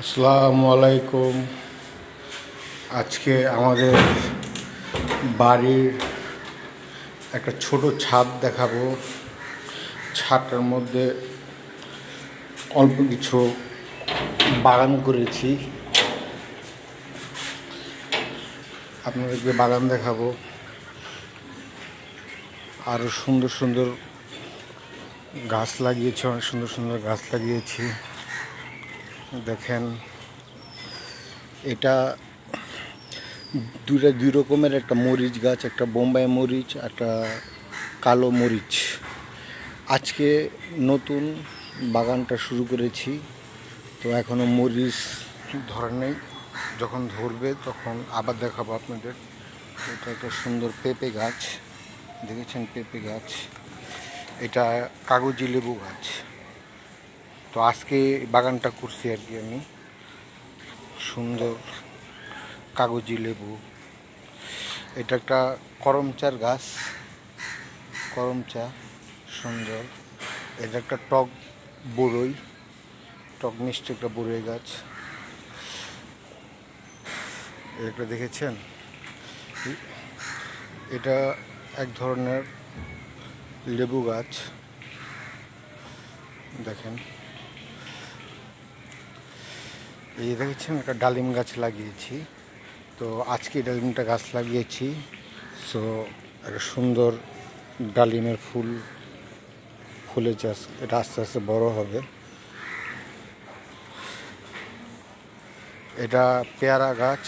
আসসালামু আলাইকুম। আজকে আমাদের বাড়ির একটা ছোট ছাদ দেখাবো। ছাদটার মধ্যে অল্প কিছু বাগান করেছি। আপনাদেরকে বাগান দেখাবো। আরও সুন্দর সুন্দর গাছ লাগিয়েছি, অনেক সুন্দর সুন্দর গাছ লাগিয়েছি। দেখেন, এটা দুইটা, দুই রকমের, একটা মরিচ গাছ, একটা বোম্বাই মরিচ, একটা কালো মরিচ। আজকে নতুন বাগানটা শুরু করেছি, তো এখনও মরিচ ধরে নেই। যখন ধরবে তখন আবার দেখাবো আপনাদের। এটা একটা সুন্দর পেঁপে গাছ, দেখেছেন পেঁপে গাছ? এটা কাগজি লেবু গাছ। তো আজকে বাগানটা করছি আর কি আমি। সুন্দর কাগজি লেবু। এটা একটা করমচার গাছ। করমচা, সুন্দর। এটা একটা টক বড়ই টক মিষ্টি একটা বড়ই গাছ। এটা দেখেছেন? এটা এক ধরনের লেবু গাছ। দেখেন। এই দেখেছেন, একটা ডালিম গাছ লাগিয়েছি। তো আজকে ডালিমটা গাছ লাগিয়েছি। সো একটা সুন্দর ডালিমের ফুল ফুলে চাষ এটা আস্তে আস্তে বড় হবে। এটা পেয়ারা গাছ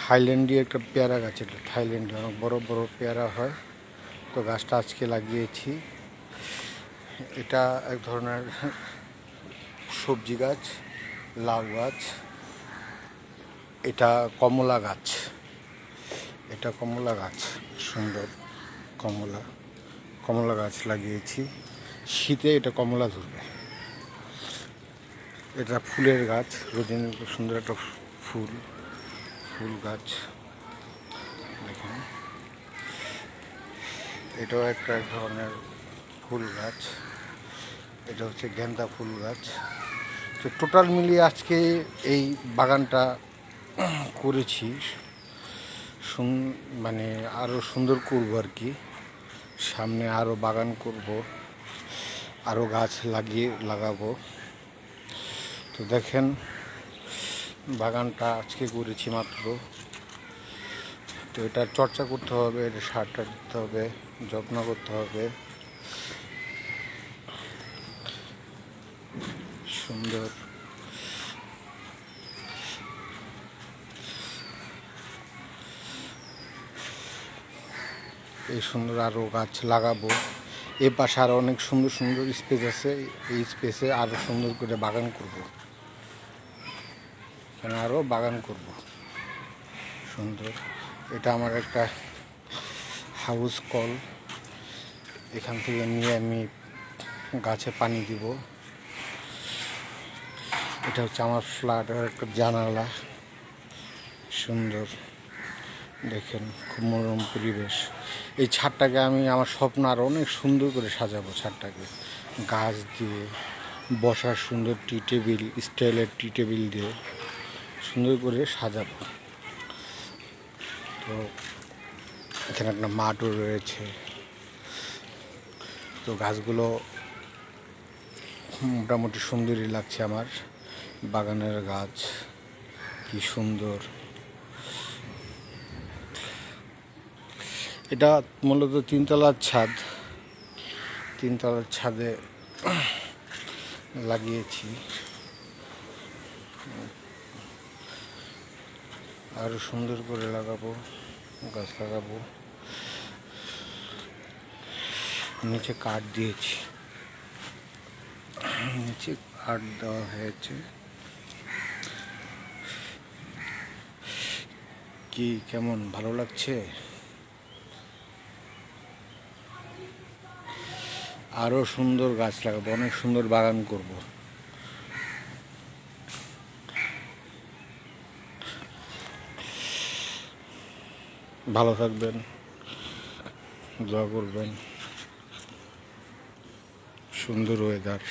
থাইল্যান্ডি একটা পেয়ারা গাছ, এটা থাইল্যান্ডে অনেক বড় বড় পেয়ারা হয়। তো গাছটা আজকে লাগিয়েছি। এটা এক ধরনের সবজি গাছ। লাউ গাছ। এটা কমলা গাছ। এটা কমলা গাছ। সুন্দর কমলা। কমলা গাছ লাগিয়েছি। শীতে এটা কমলা ধরবে। এটা ফুলের গাছ। রজনী সুন্দর একটা ফুল। ফুল গাছ। দেখুন। এটাও একটা এক ধরনের ফুল গাছ। এটা হচ্ছে গেন্দা ফুল গাছ। তো টোটাল মিলিয়ে আজকে এই বাগানটা করেছি। মানে আরও সুন্দর করব আর কি। সামনে আরও বাগান করব আরও গাছ লাগিয়ে লাগাবো। তো দেখেন, বাগানটা আজকে করেছি মাত্র। তো এটা চর্চা করতে হবে, এটা সারটা দিতে হবে, যত্ন করতে হবে। সুন্দর। এই সুন্দর আরও গাছ লাগাবো। এ পাশে আরও অনেক সুন্দর সুন্দর স্পেস আছে। এই স্পেসে আরও সুন্দর করে বাগান করব। এখানে আরও বাগান করব। সুন্দর। এটা আমার একটা হাউস কল এখান থেকে নিয়ে আমি গাছে পানি দিব। এটা হচ্ছে আমার ফ্ল্যাটের একটা জানালা। সুন্দর। দেখেন, খুব মনোরম পরিবেশ। এই ছাদটাকে আমি আমার স্বপ্ন আরও অনেক সুন্দর করে সাজাবো ছাদটাকে। গাছ দিয়ে, বসার সুন্দর টি টেবিল, স্টাইলের টি টেবিল দিয়ে সুন্দর করে সাজাবো। তো, এখানে একটা মাঠও রয়েছে। তো গাছগুলো মোটামুটি সুন্দরই লাগছে আমার। বাগানের গাছ, কি সুন্দর। এটা মূলত তিনতলার ছাদ। তিনতলার ছাদে লাগিয়েছি। আরও সুন্দর করে লাগাবো, গাছ লাগাবো। নিচে কাঠ দিয়েছি। নিচে কাঠ দেওয়া হয়েছে। কি কেমন, ভালো লাগছে? আরও সুন্দর গাছ লাগাবো, অনেক সুন্দর বাগান করব। ভালো থাকবেন, দোয়া করবেন। সুন্দর ওয়েদার